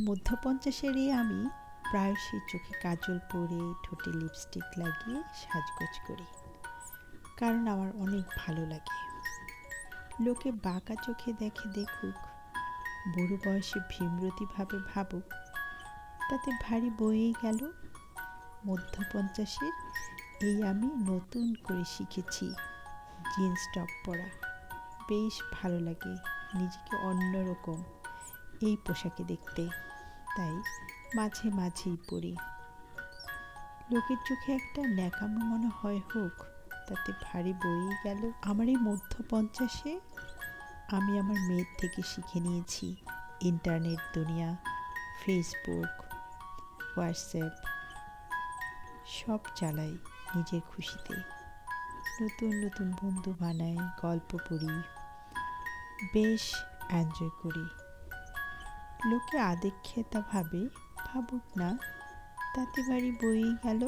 মধ্য পঞ্চাশেরই আমি প্রায়শই চোখে কাজল পরে, ঠোঁটে লিপস্টিক লাগিয়ে সাজগোজ করি। কারণ আমার অনেক ভালো লাগে। লোকে বাঁকা চোখে দেখে দেখুক, বুড়ো বয়সে ভীমরতিভাবে ভাবুক, তাতে ভারী বয়েই গেল। মধ্য পঞ্চাশের এই আমি নতুন করে শিখেছি জিন্স টপ পরা। বেশ ভালো লাগে, নিজেকে অন্যরকম, এই পোশাকে দেখতে। তাই মাঝে মাঝেই পড়ি। লোকের চোখে একটা ন্যাকামো মনে হয় হোক, তাতে ভারী বয়েই গেল। আমার এই মধ্য পঞ্চাশে আমি আমার মেয়ের থেকে শিখে নিয়েছি ইন্টারনেট দুনিয়া, ফেসবুক, হোয়াটসঅ্যাপ, সব চালাই নিজের খুশিতে। নতুন নতুন বন্ধু বানাই, গল্প পড়ি, বেশ এনজয় করি। লোকে আদেক্ষেতা ভাবে, ভাবুক না, তাতে বাড়ি বয়েই গেল।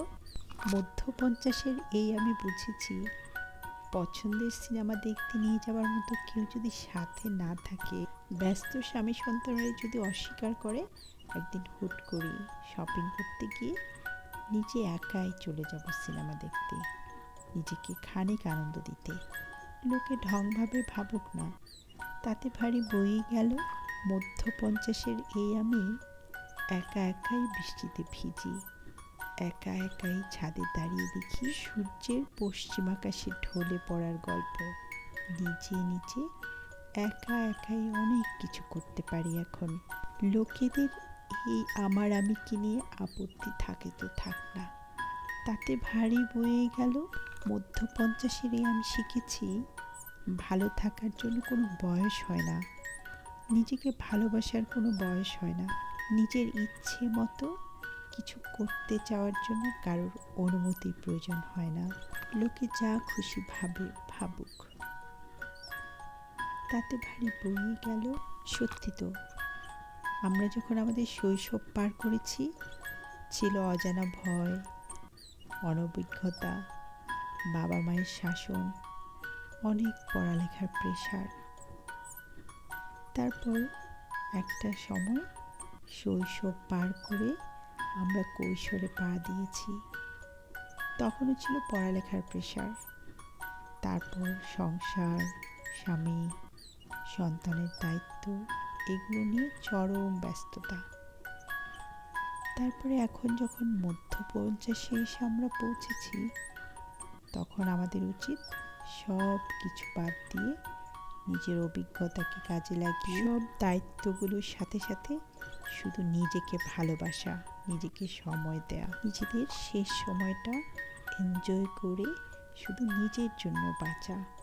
মধ্য পঞ্চাশের এই আমি বুঝেছি, পছন্দের সিনেমা দেখতে নিয়ে যাওয়ার মতো কেউ যদি সাথে না থাকে, ব্যস্ত স্বামী সন্তানরা যদি অস্বীকার করে, একদিন হুট করি শপিং করতে গিয়ে নিজে একাই চলে যাব সিনেমা দেখতে, নিজেকে খানিক আনন্দ দিতে। লোকে ঢংভাবে ভাবুক না, তাতে ভারী বই গেল। মধ্য পঞ্চাশের এই আমি একা একাই বৃষ্টিতে ভিজি। একা একাই ছাদে দাঁড়িয়ে দেখি সূর্যের পশ্চিমাকাশে ঢলে পড়ার গল্প। নিজে নিজে একা একাই অনেক কিছু করতে পারি এখন। লোকেদের এই আমার আমিকে নিয়ে আপত্তি থাকে তো থাক না। তাতে ভারী বয়ে গেল মধ্য পঞ্চাশের আমি শিখেছি, ভালো থাকার জন্য কোনো বয়স হয় না। নিজেকে ভালোবাসার কোনো বয়স হয় না। নিজের ইচ্ছে মতো কিছু করতে চাওয়ার জন্য কারোর অনুমতির প্রয়োজন হয় না। লোকে যা খুশি ভাবে ভাবুক। তাতে ভারী বই গেল সত্যি তো। আমরা যখন আমাদের শৈশব পার করেছি, ছিল অজানা ভয়, অনভিজ্ঞতা বাবা মায়ের শাসন, অনেক পড়ালেখার প্রেশার তারপর একটা সময় শৈশব পার করে আমরা কৈশোরে পা দিয়েছি। তখনও ছিল পড়ালেখার প্রেশার তারপর সংসার, স্বামী, সন্তানের দায়িত্ব, এগুলো নিয়ে চরম ব্যস্ততা। তারপরে এখন যখন মধ্য পঞ্চাশে এসে আমরা পৌঁছেছি, তখন আমাদের উচিত সব কিছু বাদ দিয়ে নিজের অভিজ্ঞতাকে কাজে লাগিয়ে সব দায়িত্বগুলোর সাথে সাথে শুধু নিজেকে ভালোবাসা নিজেকে সময় দেয়া নিজেদের শেষ সময়টা এনজয় করে শুধু নিজের জন্য বাঁচা।